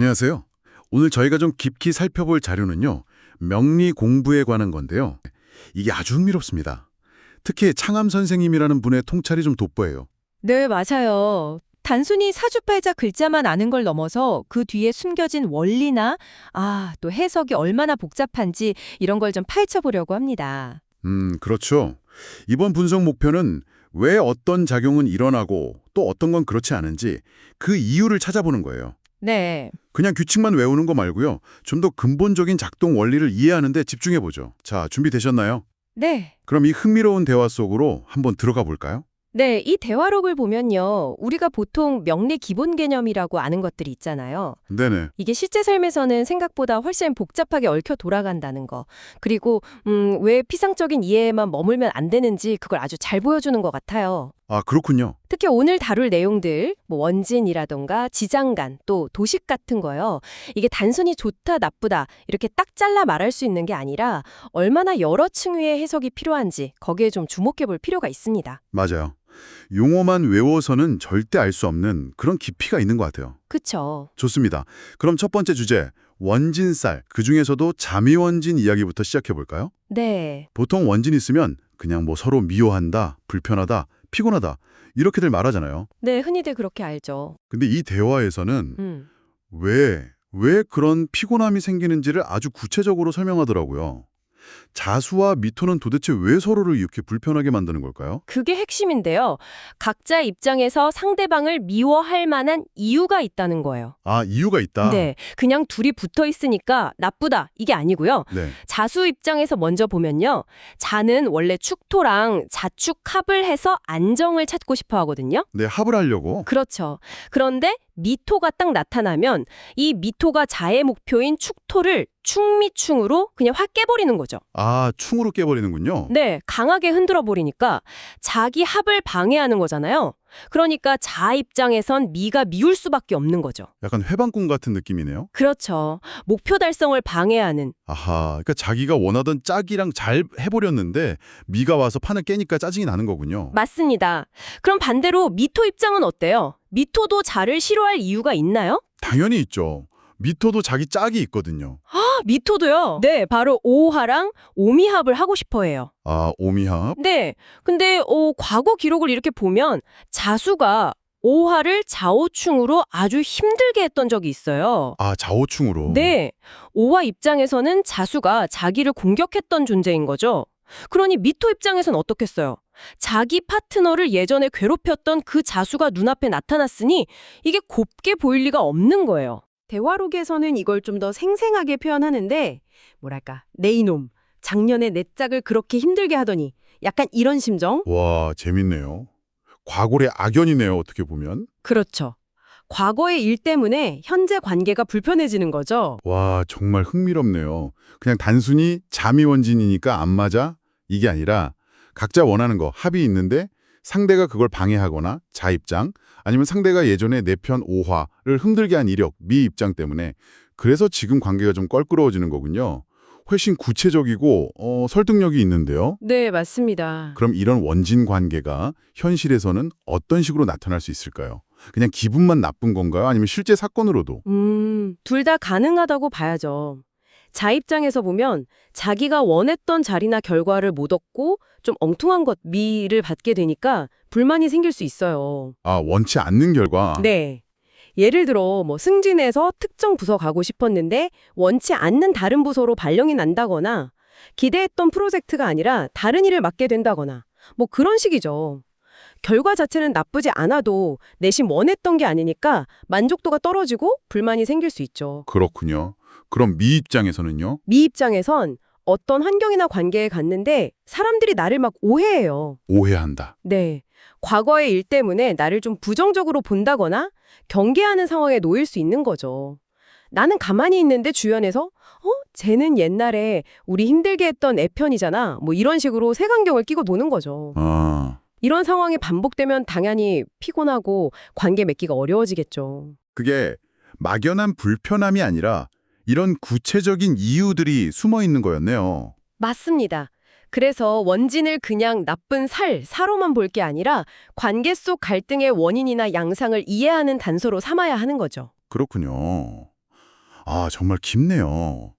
안녕하세요. 오늘 저희가 좀 깊이 살펴볼 자료는요. 명리 공부에 관한 건데요. 이게 아주 흥미롭습니다. 특히 창암 선생님이라는 분의 통찰이 좀 돋보여요. 네, 맞아요. 단순히 사주팔자 글자만 아는 걸 넘어서 그 뒤에 숨겨진 원리나 아, 또 해석이 얼마나 복잡한지 이런 걸 좀 파헤쳐 보려고 합니다. 음, 그렇죠. 이번 분석 목표는 왜 어떤 작용은 일어나고 또 어떤 건 그렇지 않은지 그 이유를 찾아보는 거예요. 네. 그냥 규칙만 외우는 거 말고요. 좀 더 근본적인 작동 원리를 이해하는 데 집중해 보죠. 자, 준비되셨나요? 네. 그럼 이 흥미로운 대화 속으로 한번 들어가 볼까요? 네, 이 대화록을 보면요. 우리가 보통 명리 기본 개념이라고 아는 것들이 있잖아요. 네네. 이게 실제 삶에서는 생각보다 훨씬 복잡하게 얽혀 돌아간다는 거. 그리고 음, 왜 피상적인 이해에만 머물면 안 되는지 그걸 아주 잘 보여주는 것 같아요. 아, 그렇군요. 특히 오늘 다룰 내용들, 뭐 원진이라던가 지장간, 또 도식 같은 거요. 이게 단순히 좋다, 나쁘다 이렇게 딱 잘라 말할 수 있는 게 아니라 얼마나 여러 층위의 해석이 필요한지 거기에 좀 주목해 볼 필요가 있습니다. 맞아요. 용어만 외워서는 절대 알 수 없는 그런 깊이가 있는 것 같아요. 그쵸? 좋습니다. 그럼 첫 번째 주제, 원진쌀. 그중에서도 자미원진 이야기부터 시작해 볼까요? 네. 보통 원진 있으면 그냥 뭐 서로 미워한다, 불편하다, 피곤하다 이렇게들 말하잖아요. 네, 흔히들 그렇게 알죠. 근데 이 대화에서는 음. 왜, 왜 그런 피곤함이 생기는지를 아주 구체적으로 설명하더라고요. 자수와 미토는 도대체 왜 서로를 이렇게 불편하게 만드는 걸까요? 그게 핵심인데요. 각자 입장에서 상대방을 미워할 만한 이유가 있다는 거예요. 아, 이유가 있다. 네. 그냥 둘이 붙어 있으니까 나쁘다. 이게 아니고요. 네. 자수 입장에서 먼저 보면요. 자는 원래 축토랑 자축 합을 해서 안정을 찾고 싶어 하거든요. 네, 합을 하려고. 그렇죠. 그런데 미토가 딱 나타나면 이 미토가 자의 목표인 축토를 충미충으로 그냥 확 깨버리는 거죠. 아, 충으로 깨버리는군요. 네, 강하게 흔들어 버리니까 자기 합을 방해하는 거잖아요. 그러니까 자 입장에선 미가 미울 수밖에 없는 거죠. 약간 회방꾼 같은 느낌이네요. 그렇죠. 목표 달성을 방해하는 아하, 그러니까 자기가 원하던 짝이랑 잘 해버렸는데 미가 와서 판을 깨니까 짜증이 나는 거군요. 맞습니다. 그럼 반대로 미토 입장은 어때요? 미토도 자를 싫어할 이유가 있나요? 당연히 있죠. 미토도 자기 짝이 있거든요. 아, 미토도요? 네, 바로 오하랑 오미합을 하고 싶어 해요. 아, 오미합? 네, 근데 어, 과거 기록을 이렇게 보면 자수가 오하를 자오충으로 아주 힘들게 했던 적이 있어요. 아, 자오충으로. 네, 오화 입장에서는 자수가 자기를 공격했던 존재인 거죠. 그러니 미토 입장에선 어떻겠어요? 자기 파트너를 예전에 괴롭혔던 그 자수가 눈앞에 나타났으니 이게 곱게 보일 리가 없는 거예요. 대화록에서는 이걸 좀 더 생생하게 표현하는데 뭐랄까 내 이놈 작년에 내 짝을 그렇게 힘들게 하더니 약간 이런 심정? 와, 재밌네요. 과거의 악연이네요, 어떻게 보면. 그렇죠. 과거의 일 때문에 현재 관계가 불편해지는 거죠. 와, 정말 흥미롭네요. 그냥 단순히 자미원진이니까 안 맞아? 이게 아니라 각자 원하는 거, 합이 있는데 상대가 그걸 방해하거나 자 입장, 아니면 상대가 예전에 내편 오화를 흔들게 한 이력, 미 입장 때문에 그래서 지금 관계가 좀 껄끄러워지는 거군요. 훨씬 구체적이고 어, 설득력이 있는데요. 네, 맞습니다. 그럼 이런 원진 관계가 현실에서는 어떤 식으로 나타날 수 있을까요? 그냥 기분만 나쁜 건가요? 아니면 실제 사건으로도? 음, 둘 다 가능하다고 봐야죠. 자 입장에서 보면 자기가 원했던 자리나 결과를 못 얻고 좀 엉뚱한 것, 미를 받게 되니까 불만이 생길 수 있어요. 아, 원치 않는 결과. 네. 예를 들어 뭐 승진해서 특정 부서 가고 싶었는데 원치 않는 다른 부서로 발령이 난다거나 기대했던 프로젝트가 아니라 다른 일을 맡게 된다거나 뭐 그런 식이죠. 결과 자체는 나쁘지 않아도 내심 원했던 게 아니니까 만족도가 떨어지고 불만이 생길 수 있죠. 그렇군요. 그럼 미 입장에서는요? 미 입장에선 어떤 환경이나 관계에 갔는데 사람들이 나를 막 오해해요. 오해한다. 네. 과거의 일 때문에 나를 좀 부정적으로 본다거나 경계하는 상황에 놓일 수 있는 거죠. 나는 가만히 있는데 주변에서 어? 쟤는 옛날에 우리 힘들게 했던 애 편이잖아. 뭐 이런 식으로 색안경을 끼고 노는 거죠. 아, 이런 상황이 반복되면 당연히 피곤하고 관계 맺기가 어려워지겠죠. 그게 막연한 불편함이 아니라 이런 구체적인 이유들이 숨어 있는 거였네요. 맞습니다. 그래서 원진을 그냥 나쁜 살, 사로만 볼 게 아니라 관계 속 갈등의 원인이나 양상을 이해하는 단서로 삼아야 하는 거죠. 그렇군요. 아, 정말 깊네요.